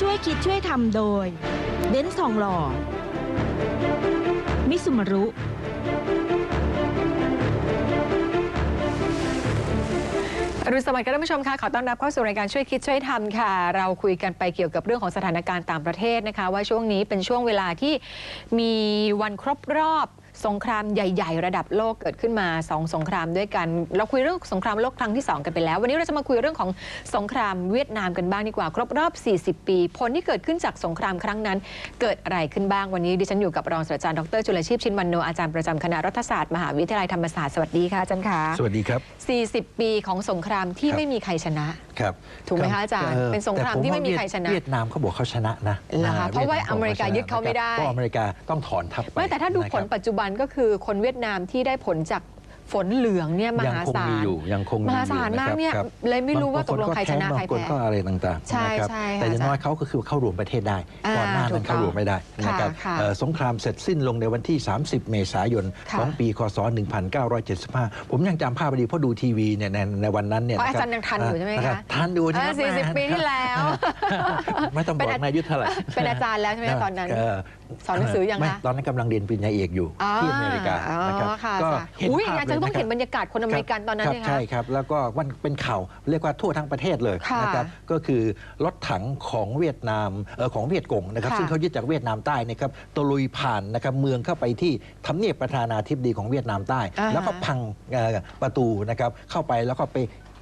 ช่วยคิดช่วยทำโดย เบนซ์ทองหล่อ มิสุมารุ อรุณสวัสดิ์ค่ะท่านผู้ชมค่ะขอต้อนรับเข้าสู่รายการช่วยคิดช่วยทำค่ะ เราคุยกันไปเกี่ยวกับเรื่องของสถานการณ์ต่างประเทศนะคะ ว่าช่วงนี้เป็นช่วงเวลาที่มีวันครบรอบ สงครามใหญ่ๆ ระดับโลกเกิดขึ้นมาสองสงครามด้วยกัน เราคุยเรื่องสงครามโลกครั้งที่ 2 กันไปแล้ว วันนี้เราจะมาคุยเรื่องของสงครามเวียดนามกันบ้างดีกว่า ครบรอบ 40 ปี ผลที่เกิดขึ้นจากสงครามครั้งนั้น เกิดอะไรขึ้นบ้างวันนี้ดิฉันอยู่กับรองศาสตราจารย์ดรจุลชีพชินวันโนอาจารย์ประจำคณะรัฐศาสตร์มหาวิทยาลัยธรรมศาสตร์สวัสดีค่ะอาจารย์ค่ะสวัสดีครับ 40 ปีของสงครามที่ครับไม่มีใครชนะ ครับถูกไหมคะอาจารย์ อ่อเป็นสงครามแต่ผที่ไม่มีว่ใครชนะเวียดนามเขาบอกเขาชนะนะเหรอคะอ่เพราะว่าวียดนอเมริกายึดเขาไม่ได้เพราะอเมริกาต้องถอนทัพไปไม่แต่ถ้าดูผลนะครับ ปัจจุบันก็คือคนเวียดนามที่ได้ผลจาก ฝนเหลืองเนี่ยมยังหาคงศามีลอยู่ยังคงมหาศาลอยู่ะมากครับเนี่ยครับเลยไม่รู้ว่าตกลงใครชนะบางใครคนแพ้ ก็อะไรต่างๆใช่นะครับใช่ค่ะแต่อย่างน้อยอาจารย์เขาก็คือเข้ารวมประเทศได้อ่าก่อนหน้าถูนั้นกเข้ารวมไม่ได้นะครับค่ะเอ่อสงครามเสร็จสิ้นลงในวันที่ 30 เมษายนค่ะ ของปีคศ 1975 ผมยังจำภาพดีเพราะดูทีวีเนี่ยในในวันนั้นเนี่ยเพราะอานะคบจารย์ยังทันอยู่ใช่ไหมคะรับทันดูใช่ไหมอ่า40ปีที่แล้ว ไม่ต้องบเป็อนกอานายุทธเท่าไหร่ เป็นอาจารย์แล้วใช่ไหมตอนนั้น เสอนหนังสือยังไม่คะตอนนั้นกำลังเรียนปริญญาเอกอยู่ที่อเมริกาอ๋อนะครับค่ะก็ค่ะเห็นอุ้ยภาพอาจารย์ต้องลเห็นคบรรยากาศคนอเมริกันตอนนั้นครับเนี่ยใช่คะครับ แล้วก็วันเป็นข่าวเรียกว่าทั่วทั้งประเทศเลยค่ะนะครับก็คือรถถังของเวียดนามเอ่อของเวียดกงนะครับค่ะซึ่งเขายึดจากเวียดนามใต้นะครับตะลุยผ่านนะครับเมืองเข้าไปที่ทำเนียบประธานาธิบดีของเวียดนามใต้อ่าฮะแล้วก็พังเอ่อประตูนะครับเข้าไปแล้วก็ไป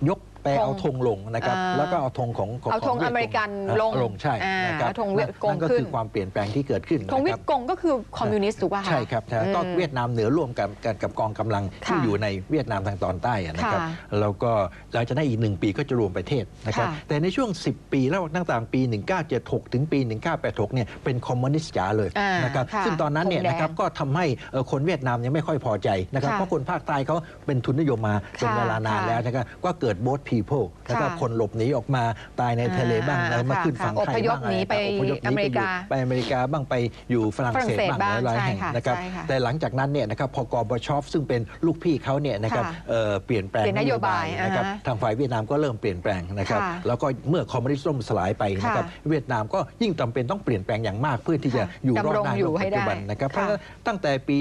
ยก ไปเอาธงลงนะครับ อ่า แล้วก็เอาธงของของเอาธงขวียดอเมริกันอ่าลงลงใช่อ่านะครับเอาธงเวียดกงนั่นก็ขึ้คืนอความเปลี่ยนแปลงที่เกิดขึ้นธงเวียนะคดรับกงก็คือคอมมิวนิสต์ถูกป่ะคะ ใช่ครับใช่ก็อืมเวียดนามเหนือร่วมกับกับกับกองกำลังที่ค่ะอยู่ในเวียดนามทางตอนใต้อะนะครับ ค่ะแล้วก็หลังจากนั้นอีกหนึ่งปีก็จะรวมประเทศนะครับ ค่ะ แต่ในช่วง 10 ปีแล้วตั้งแต่ปี 1976 ถึงปี 1986 เนี่ยเป็นคอมมิวนิสต์จ๋าเลยอ่านนะครับ ค่ะซึ่งตอนนั้นเนี่ยธงแดงนะครับก็ทำให้เอ่อคนเวียดนามยังไม่ค่อยพอใจนะครับ ค่ะเพราะคนภาคใต้เขาเป็นทุนนิยมมาเป็นค่ะเวลานานค่ะ แล้วนะครับ ก็เกิด boat people แล้วก็ค่ะคนหลบหนีออกมาตายในทะเลบ้างอ่าแล้วมาค่ะขึ้นฝั่งค่ะไทยอพยพบ้างอะไรหนีไปอพยพหนีอเมริกาไปอยู่ไปอเมริกาบ้างไปอยู่ฝรั่งฝรั่งเศสเศสบ้างหลายๆบ้างแห่งใช่ค่ะนะครับใช่ค่ะแต่หลังจากนั้นเนี่ยนะครับพอกอบชอฟซึ่งเป็นลูกพี่เขาเนี่ยนะครับค่ะเอ่อเปลี่ยนแปลงเปลี่ยนนโยบายนะครับอ่าฮะทางฝ่ายเวียดนามก็เริ่มเปลี่ยนแปลงนะครับค่ะแล้วก็เมื่อคอมมิวนิสต์ล่มสลายไปนะครับค่ะเวียดนามก็ยิ่งจำเป็นต้องเปลี่ยนแปลงอย่างมากเพื่อที่จะค่ะอยู่รอดดำรงได้อยู่ในให้ปัจจุบันได้นะครับเพค่ะราะฉะนั้นตั้งแต่ปี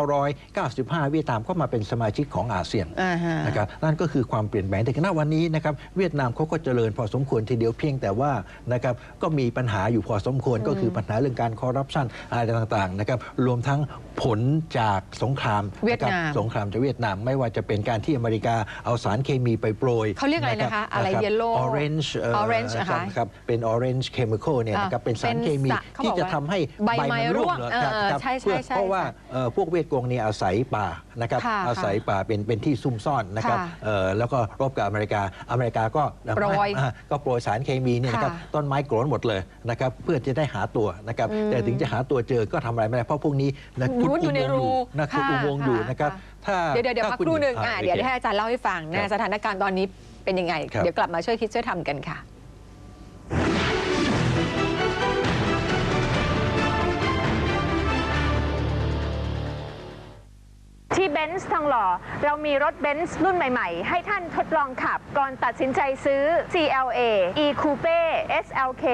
1995 เวียดนามก็มาเป็นสมาชิกของอาเซียนอ่าฮะนะครับนั่นก็คือความเปลี่ยนแปลงแต่ณวันนี้นะครับเวียดนามเขาก็เจริญพอสมควรทีเดียวเพียงแต่ว่านะครับก็มีปัญหาอยู่พอสมควรก็คือปัญหาเรื่องการคอร์รัปชันอะไรต่างๆนะครับรวมทั้งผลจากสงครามเวียดนามะครับสงครามจากเวียดนาม ไม่ว่าจะเป็นการที่อเมริกาเอาสารเคมีไปโปรยเขาเรียกอะไรนะคะอะไร yellow orange เ orange นะคะครับเป็น orange chemical เนี่ยนะครับเป็นสารเคมีเป็นสารเขาที่บอกจะว่าทำให้ใบไม้มันร่วงเหรอเออครับครับใช่ใช่เพื่อใช่เพราะว่าค่ะเอ่อพวกเวียดกงเนี่ยอาศัยป่านะครับค่ะอาศัยป่าเป็นเป็นที่ซุ่มซ่อนนะครับค่ะเอ่อแล้วก็รบกับอเมริกาอเมริกาก็โปรยอ่าก็โปรยสารเคมีเนี่ยนะครับค่ะต้นไม้โกรนหมดเลยนะครับเพื่อจะได้หาตัวนะครับอืมแต่ถึงจะหาตัวเจอก็ทำอะไรไม่ได้เพราะพวกนี้นะมุดอยู่ในรูนะขุดค่ะอุโมงค์อยู่ค่ะนะครับค่ะถ้าเดี๋ยวเดี๋ยวเดี๋ยวถ้าพักคุณครู่หนึ่งอ่าอะเดี๋ยวโอคให้อาจารย์เล่าให้ฟังครันะบสถานการณ์ตอนนี้เป็นยังไงครับเดี๋ยวกลับมาช่วยคิดช่วยทำกันค่ะ ที่เบนซ์ทองหล่อ เรามีรถเบนซ์รุ่นใหม่ ๆ ให้ท่านทดลองขับ ก่อนตัดสินใจซื้อ CLA E Coupe SLK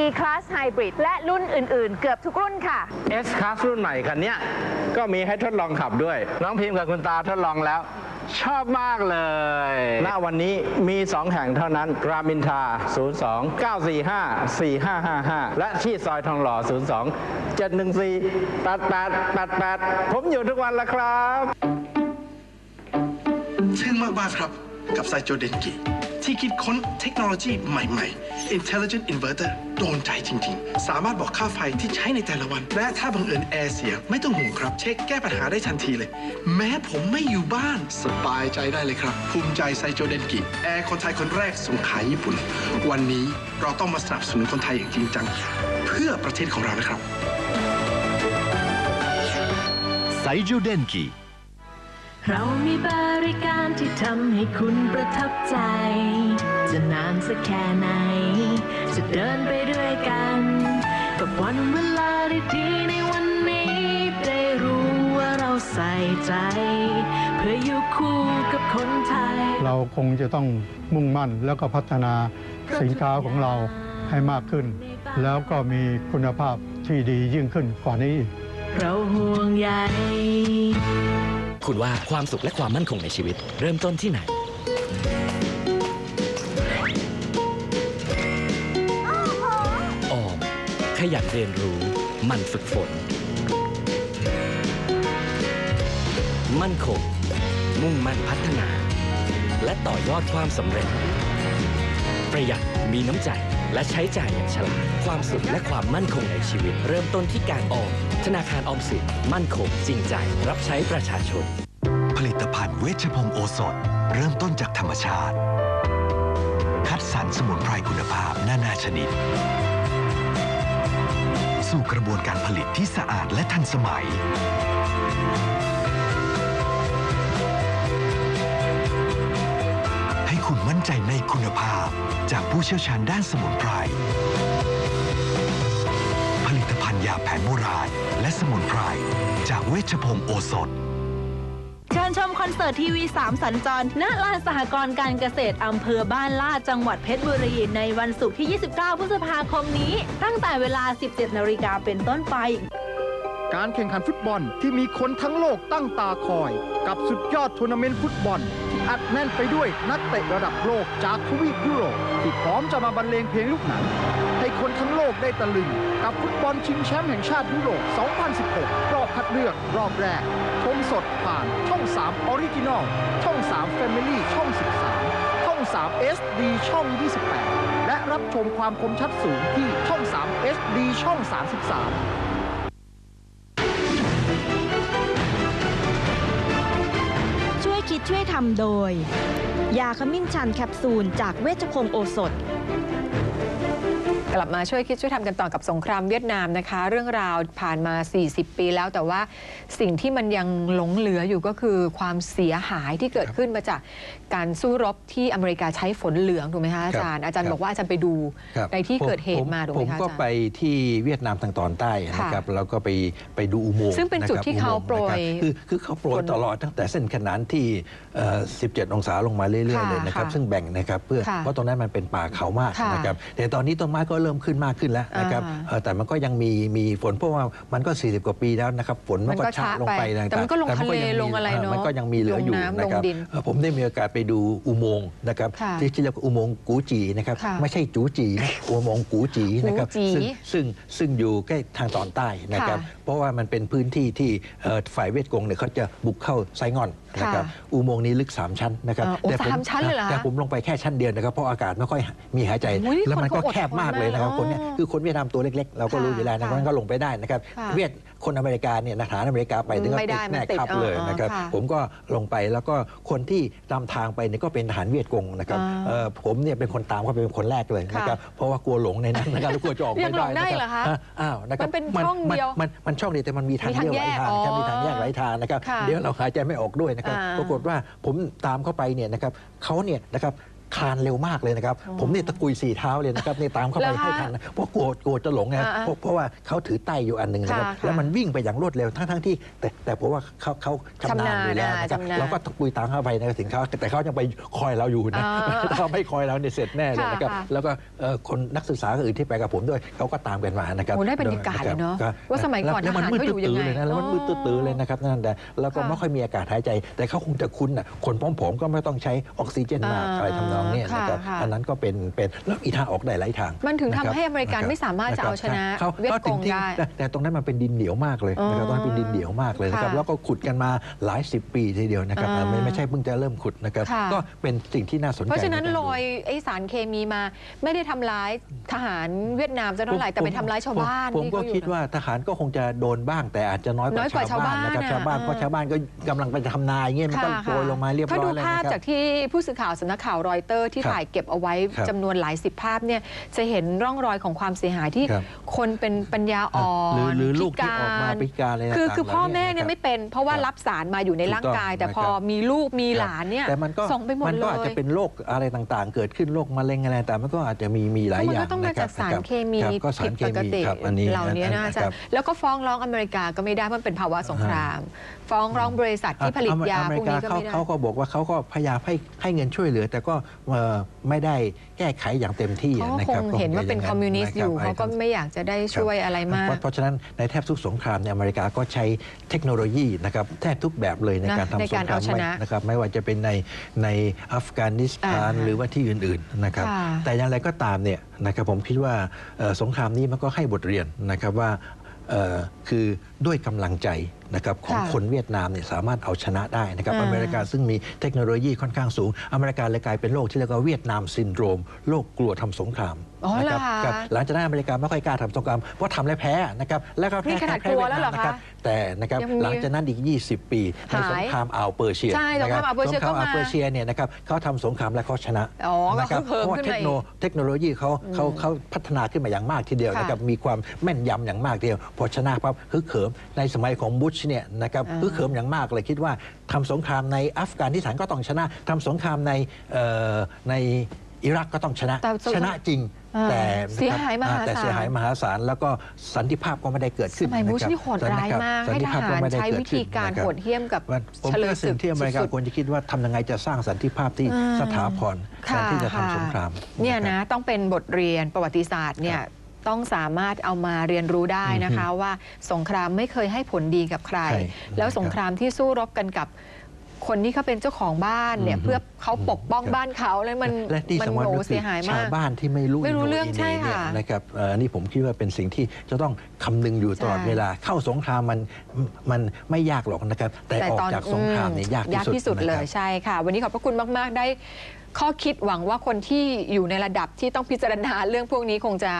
E Class Hybrid และรุ่นอื่นๆ เกือบทุกรุ่นค่ะ S Class รุ่นใหม่คันนี้ก็มีให้ทดลองขับด้วย น้องพิมพ์กับคุณตาทดลองแล้ว ชอบมากเลย ณวันนี้มี 2 แห่งเท่านั้นรามอินทรา02 945 4555 และที่ซอยทองหล่อ 02 714 8888 ผมอยู่ทุกวันแล้วครับ ทึ่งมากๆครับกับไซโจเดนกิ ที่คิดค้นเทคโนโลยีใหม่ๆ Intelligent Inverter โดนใจจริง ๆ สามารถบอกค่าไฟที่ใช้ในแต่ละวัน และถ้าบังเอิญแอร์เสียไม่ต้องห่วงครับ เช็คแก้ปัญหาได้ทันทีเลย แม้ผมไม่อยู่บ้านสบายใจได้เลยครับ ภูมิใจไซโจเดนกิ แอร์คนไทยคนแรกส่งขายญี่ปุ่น วันนี้เราต้องมาสนับสนุนคนไทยอย่างจริงจัง เพื่อประเทศของเรานะครับไซโจเดนกิ เรามีบริการที่ทำให้คุณประทับใจ จะนานสักแค่ไหน จะเดินไปด้วยกัน กับวันเวลาดีๆในวันนี้ ได้รู้ว่าเราใส่ใจ เพื่ออยู่คู่กับคนไทย เราคงจะต้องมุ่งมั่นแล้วก็พัฒนาสินค้าของเราให้มากขึ้น แล้วก็มีคุณภาพที่ดียิ่งขึ้นกว่านี้ เราห่วงใย คุณว่าความสุขและความมั่นคงในชีวิต เริ่มต้นที่ไหน ออม ขยันเรียนรู้ มันฝึกฝน มั่นคง มุ่งมั่นพัฒนา และต่อยอดความสำเร็จ ประหยัดมีน้ำใจ และใช้จ่ายอย่างฉลาด ความสุขและความมั่นคงในชีวิต เริ่มต้นที่การออม ธนาคารออมสินมั่นคงจริงใจ รับใช้ประชาชน ผลิตภัณฑ์เวชพงโอสถ เริ่มต้นจากธรรมชาติ คัดสรรสมุนไพรคุณภาพนานาชนิด สู่กระบวนการผลิตที่สะอาดและทันสมัย ให้คุณมั่นใจในคุณภาพ จากผู้เชี่ยวชาญด้านสมุนไพร ผลิตภัณฑ์ยาแผนโบราณ และสมุนไพร จากเวชพงศ์โอสถเชิญชมคอนเสิร์ตทีวี 3 สัญจร ณ ลานสหกรณ์การเกษตรอำเภอบ้านลาดจังหวัดเพชรบุรี ในวันศุกร์ที่ 29 พฤษภาคมนี้ ตั้งแต่เวลา 17 นาฬิกาเป็นต้นไป การแข่งขันฟุตบอลที่มีคนทั้งโลกตั้งตาคอย กับสุดยอดทัวร์นาเมนต์ฟุตบอลที่ อัดแน่นไปด้วยนักเตะระดับโลกจากทวีปยุโรปที่พร้อมจะมาบรรเลงเพลงลูกหนังให้คนทั้งโลกได้ตะลึงกับฟุตบอลชิงแชมป์แห่งชาติยุโรป 2016 รอบคัดเลือกรอบแรก ชมสดผ่านช่อง3ออริจินอลช่อง 3 Family ช่อง 13 ช่อง 3 SD ช่อง 28 และรับชมความคมชัดสูงที่ช่อง 3 SD ช่อง 33 ช่วยทำโดย ยาขมิ้นชันแคปซูลจากเวชพงโอสถ กลับมาช่วยคิดช่วยทำกันต่อกับสงครามเวียดนามนะคะ เรื่องราวผ่านมา 40 ปีแล้วแต่ว่าสิ่งที่มันยังหลงเหลืออยู่ก็คือความเสียหายที่เกิดขึ้นมาจากการสู้รบที่อเมริกาใช้ฝนเหลืองถูกไหมคะอาจารย์อาจารย์ครับบอกว่าอาจารย์ไปดูครับในที่เกิดเหผตุมาถูกไหผมมคะอาก็จารย์ไปที่เวียดนามทางตอนใต้นะครับแล้วก็ไปไปดูอุโมงค์ซึ่งเป็นจุดะครับที่เขาอุโมงค์โปรยนะครับคือคือเขาโปรยฝนตลอดตั้งแต่เส้นขนานที่เอ่อ17 องศาลงมาเรื่อยค่ะๆเลยนะครับค่ะซึ่งแบ่งนะครับเพื่อค่ะเพราะตรงนั้นมันเป็นป่าเขามากค่ะนะครับแต่ตอนนี้ต้นไม้ก็เริ่มขึ้นมากขึ้นแล้วนะครับอ่าเอ่อแต่มันก็ยังมีมีฝนเพราะว่ามันก็ 40 กว่าปีแล้วนะครับฝนมันมันก็ก็ช้าช้าลงไปไปต่างๆแต่มันก็ลงแต่ทะเลยังมีลงอะไรเนอะมันก็ยังมีเหลืออยู่ลงน้ำนะครับลงดินเอ่อผมได้มีโอกาสไปดูอุโมงค์นะครับค่ะที่ที่เรียกว่าอุโมงค์กูจีนะครับค่ะไม่ใช่จูจีนะอุโมงค์กูจีนะครับกูจีซึ่งซึ่งซึ่งอยู่ใกล้ทางตอนใต้นะครับค่ะเพราะว่ามันเป็นพื้นที่ที่เอ่อฝ่ายเวียดกงเนี่ยเขาจะบุกเข้าไซงอน นะครับค่ะอุโมงค์นี้ลึก 3 ชั้นนะครับอ่าโอ้แต่ผมสามชั้นเลยเหรอคะแต่ผมลงไปแค่ชั้นเดียวนะครับเพราะอากาศไม่ค่อยมีหายใจอุ๊ยแล้วมันก็คนเขาอดแคบมากเลยนะครับทนมากคนเนี้ยคือคนเวียดนามตัวเล็กๆ เราก็ค่ะรู้อยู่แล้วนะค่ะมันก็ลงไปได้นะครับค่ะเวียดคนอเมริกาเนี่ยทหารอเมริกาไปถึงก็ไม่ได้ติดแน่มันติดครับเออเลยเออนะครับค่ะผมก็ลงไปแล้วก็คนที่นำทางไปเนี่ยก็เป็นทหารเวียดกงนะครับอ่าเอ่อผมเนี่ยเป็นคนตามเข้าไปเป็นคนแรกเลยนะครับเพราะว่ากลัวหลงในนั้นนะครับแล้วกลัวจะออกยัไม่งหลได้งได้นะเหรอคคะรับอ้าวนะครับมันเป็นช่องเดียวมันมันช่องเดียวแต่มันมีทางมีทางเลี้ยวหลายทางแยกครับอ๋อมีทางแยกหลายทางนะครับค่ะเดี๋ยวเราหายใจไม่ออกด้วยนะครับอ่าปรากฏว่าผมตามเข้าไปเนี่ยนะครับเขาเนี่ยนะครับ คลานเร็วมากเลยนะครับ ผมเนี่ยตะกุยสี่เท้าเลยนะครับเนี่ยตามเข้าไปเหรอคะให้ทันนะเพราะกลัวกลัวจะหลงไงอ่าเพราะเพราะว่าเขาถือไต้อยู่อันหนึ่งนะครับค่ะค่ะแล้วมันวิ่งไปอย่างรวดเร็วทั้งทั้งที่ แต่แต่ผมว่าเขาเขาชำนาญอยู่แล้วนะครับชำนาญเราก็ตะกุยตามเข้าไปนะถึงเขาแต่เขายังไปคอยเราอยู่นะอ่าถ้าเขาไม่คอยเราเนี่ยเสร็จแน่เลยนะครับค่ะแล้วก็เอ่อคนนักศึกษาอื่นที่ไปกับผมด้วยเขาก็ตามกันมานะครับโอ้ได้บรรยากาศเลยเนอะครับว่าสมัยก่อนแล้วมันทหารมืดเขาอยู่ยังไงตื้อๆเลยนะแล้วมันมืดตื้อๆเลยนะครับนั่นแต่แล้วก็ค่ะไม่ค่อยมีอากาศหายใจ แต่เขาคงจะคุ้นอะคนผอมๆก็ไม่ต้องใช้ออกซิเจนมากอ่าอะไรทำนองเนี้ยนะครับค่ะค่ะอันนั้นก็เป็นเป็นแล้วอีกทางออกได้หลายทาง มันถึงทำะครับให้อเมริกันะคบไม่สามารถจะเอาชนะเขาเวียดกงขาถึที่ได้แต่แต่ตรงนั้นมันเป็นดินเหนียวมากเลยนะครับอ๋อตรงนั้นเป็นดินเหนียวมากเลยนะครับค่ะแล้วก็ขุดกันมาหลายสิบปีทีเดียวนะครับอ่าไม่ไม่ใช่เพิ่งจะเริ่มขุดนะครับค่ะก็เป็นสิ่งที่น่าสนใจเพราะฉะนั้นใกโรดูยไอสารเคมีมาไม่ได้ทำร้ายทหารเวียดนามจะเท่าไหร่แต่ไปทำร้ายชาวบ้านผมที่ก็เขาอยู่คิดว่าทหารก็คงจะโดนบ้าง แต่อาจจะน้อยกน้อยกว่าว่าชาวบ้านนะครับชาชาววบ้าบ้านนเพราะชาวบ้านก็กำลังไปทำนาอย่างเงี้ยมันก็ค่ะโปรยลงมาเรียบร้อยถ้าดูเลยภาพนะครับจากที่ผู้สื่อข่าวสำนักข่าวรอยเตอร์ที่ครับถ่ายเก็บเอาไว้ครับจำนวนหลายสิบภาพเนี่ยจะเห็นร่องรอยของความเสียหายที่ครับคนเป็นปัญญาอ่อหรือนหรือลูกพิที่ออกมาพิการอะไรคือต่างๆคือพ่อเหล่านี้แม่เนี่ยนะครับไม่เป็นเพราะว่าครับรับสารมาอยู่ในร่างกายถูกต้องแต่พอนะครับมีลูกมีหลานเนี่ยแต่มันก็ส่งไปหมดมันเลก็อาจยจะเป็นโรคอะไรต่างๆ เกิดขึ้นโรคมะเร็งอะไรแต่มันก็อาจจะมีมีหลายมันอย่าก็งต้องมานะครัจากบสารครับเคมีครับก็สาผิรดเคปกมีติครับอันนี้เหล่านี้นะอาจารครับย์แล้วก็ฟ้องร้องอเมริกาก็ไม่ได้เพราะมันเป็นภาวะสงคราม ฟ้องร้องบริษัทที่ผลิตยาอเมพวริกกานี้ก็เขาไม่ได้เขาก็บอกว่าเขาก็พยายามให้ให้เงินช่วยเหลือ แต่ก็เอ่อไม่ได้แก้ไขอย่างเต็มที่เขาก็นะคครับงเห็นว่าเป็นจะคอมมิวนิสต์อยู่ะครับเขาก็ไม่อยากจะได้ช่วยอะไรมาก เพราะเพราะฉะนั้นในแทบทุกสงครามเนี่ยอเมริกาก็ใช้เทคโนโลยีนะครับแทบทุกแบบเลยในนะการทำในสงการครามเอาชนะไม่นะครับไม่ว่าจะเป็นในในอัฟกานิสถานอ่าหรือว่าที่อื่นๆนะครับค่ะแต่อย่างไรก็ตามเนี่ยนะครับผมคิดว่าเอ่อสงครามนี้มันก็ให้บทเรียนนะครับว่าเอ่อคือด้วยกำลังใจนะครับของค่ะคนเวียดนามเนี่ยสามารถเอาชนะได้นะครับอ่าอเมริกาซึ่งมีเทคโนโลยีค่อนข้างสูง อเมริกาเลยกลายเป็นโรคที่เรียกว่าเวียดนามซินโดรมโรคกลัวทำสงครามอ๋อเหรอนะคคะรับหลังจากนั้นอเมริกาไม่ค่อยกล้าทำสงครามเพราะทำแล้วแพ้นะครับแล้วก็นี่แพ้ขนาดแพ้กลัวเวียดแล้วเหรนาอมคะนะครับแต่นะครับยังมีหลังจากนั้นอีก 20 ปีในหายสงครามอ่าวเปอร์เซียใช่สงครามอ่าวเปอร์เซียสงครามก็มาอ่าวเปอร์เซียเนี่ยนะครับเขาทำสงครามและเขาชนะอ๋อก็นะครับคือเพิ่มเพราะว่าขึ้นเทมาคอีโนกเทคโนโลยีเขาเขาเขาพัฒนาขึ้นมาอย่างมากทีเดียวค่ะนะครับมีความแม่นยำอย่างมากทีเดียวพอชนะปั๊บฮึกเหิมในสมัยของบุชเนี่ยนะครับอ่าฮึกเหิมอย่างมากเลยคิดว่าทำสงครามในอัฟกานิสถานก็ต้องชนะทำสงครามในเอ่อในอิรักก็ต้องชนะแต่สงครามชนะจริงอ่าแต่เสียหายมหาศาลแต่เสียหายมหาศาลแล้วก็สันติภาพก็ไม่ได้เกิดสขึ้นมัยบุชนะครับนี่โหดร้ายมากสันให้ติทภาพหาก็รไม่ได้ใช้เกิดวิขึ้ธีนการนะครับโหดเหี้ยมกับว่าผมเฉลคิดยว่าศึสิ่กงที่อเมริกาสุดควรจะคิดว่าทำยังไงจะสร้างสันติภาพที่อ่าสถาพรแทนที่จะทำสงครามเนี่ยครับนะต้องเป็นบทเรียนประวัติศาสตร์เนี่ย ต้องสามารถเอามาเรียนรู้ได้นะคะว่าสงครามไม่เคยให้ผลดีกับใครใช่แล้วสงครามที่สู้รบกันกับคนที่เขาเป็นเจ้าของบ้านเนี่ยอืมเพื่อเขาปกป้องครับบ้านเขาแล้วมันและที่มัสำคัญโหก็คืเสียหายมาชากวบ้านที่ไม่รู้ไม่รู้โน่เรื่องอีใช่เหน่เนี่ยค่ะนะครับเอ่ออันนี้ผมคิดว่าเป็นสิ่งที่จะต้องคำนึงอยู่ตลอดใช่เวลาเข้าสงครามมันมันไม่ยากหรอกนะครับ แต่ออกจากสงครามเนี่ยยากยากที่ที่สุสุดดนะเลครัยบใช่ค่ะ วันนี้ขอบพระคุณมาก ๆ ได้ ข้อคิดหวังว่าคนที่อยู่ในระดับที่ต้องพิจารณาเรื่องพวกนี้คงจะ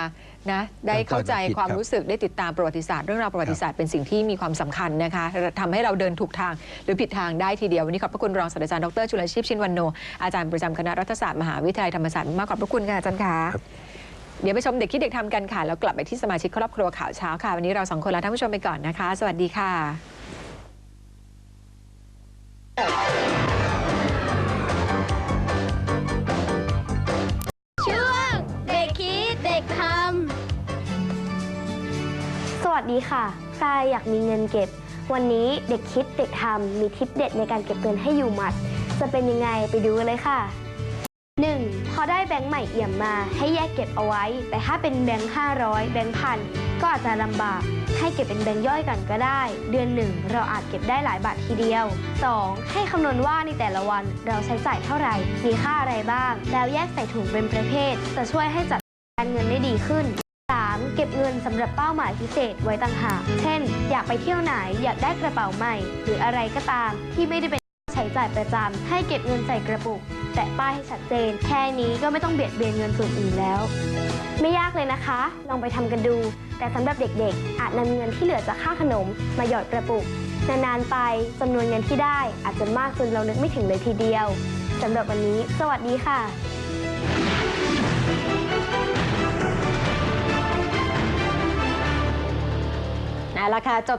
นะได้เข้าใจค่อยๆมาคิดความครับรู้สึกได้ติดตามประวัติศาสตร์เรื่องราวประวัติศาสตร์เป็นสิ่งที่มีความสำคัญนะคะทำให้เราเดินถูกทางหรือผิดทางได้ทีเดียว วันนี้ขอบพระคุณรองศาสตราจารย์ดรจุลชีพชินวันโน อาจารย์ประจำคณะรัฐศาสตร์มหาวิทยาลัยธรรมศาสตร์มากขอบพระคุณค่ะอาจารย์ค่ะเดี๋ยวไปชมเด็กคิดเด็กทำกันค่ะแล้วกลับไปที่สมาชิกครอบครัวข่าวเช้าค่ะวันนี้เราสองคนลาท่านผู้ชมไปก่อนนะคะ สวัสดีค่ะ วัสดีค่ะใครอยากมีเงินเก็บ วันนี้เด็กคิดเด็กทำมีทิปเด็ดในการเก็บเงินให้อยู่หมัด จะเป็นยังไงไปดูกันเลยค่ะ 1. พอได้แบงค์ใหม่เอี่ยมมา ให้แยกเก็บเอาไว้ แต่ถ้าเป็นแบงค์500 แบงค์พันก็อาจจะลำบาก ให้เก็บเป็นแบงค์ย่อยกันก็ได้ เดือนหนึ่งเราอาจเก็บได้หลายบาททีเดียว 2. ให้คำนวณว่าในแต่ละวันเราใช้จ่ายเท่าไหร่ มีค่าอะไรบ้าง แล้วแยกใส่ถุงเป็นประเภท จะช่วยให้จัดการเงินได้ดีขึ้น เก็บเงินสำหรับเป้าหมายพิเศษไว้ต่างหาก เช่น อยากไปเที่ยวไหนอยากได้กระเป๋าใหม่ หรืออะไรก็ตาม ที่ไม่ได้เป็นใช้จ่ายประจำให้เก็บเงินใส่กระปุก แตะป้ายให้ชัดเจน แค่นี้ก็ไม่ต้องเบียดเบียนเงินส่วนอื่นแล้ว ไม่ยากเลยนะคะ ลองไปทำกันดู แต่สำหรับเด็กๆ อาจนำเงินที่เหลือจากค่าขนม มาหยอดกระปุก นานๆไปจำนวนเงินที่ได้ อาจจะมากจนเรานึกไม่ถึงเลยทีเดียวสำหรับวันนี้ สวัสดีค่ะ ละค่ะจบ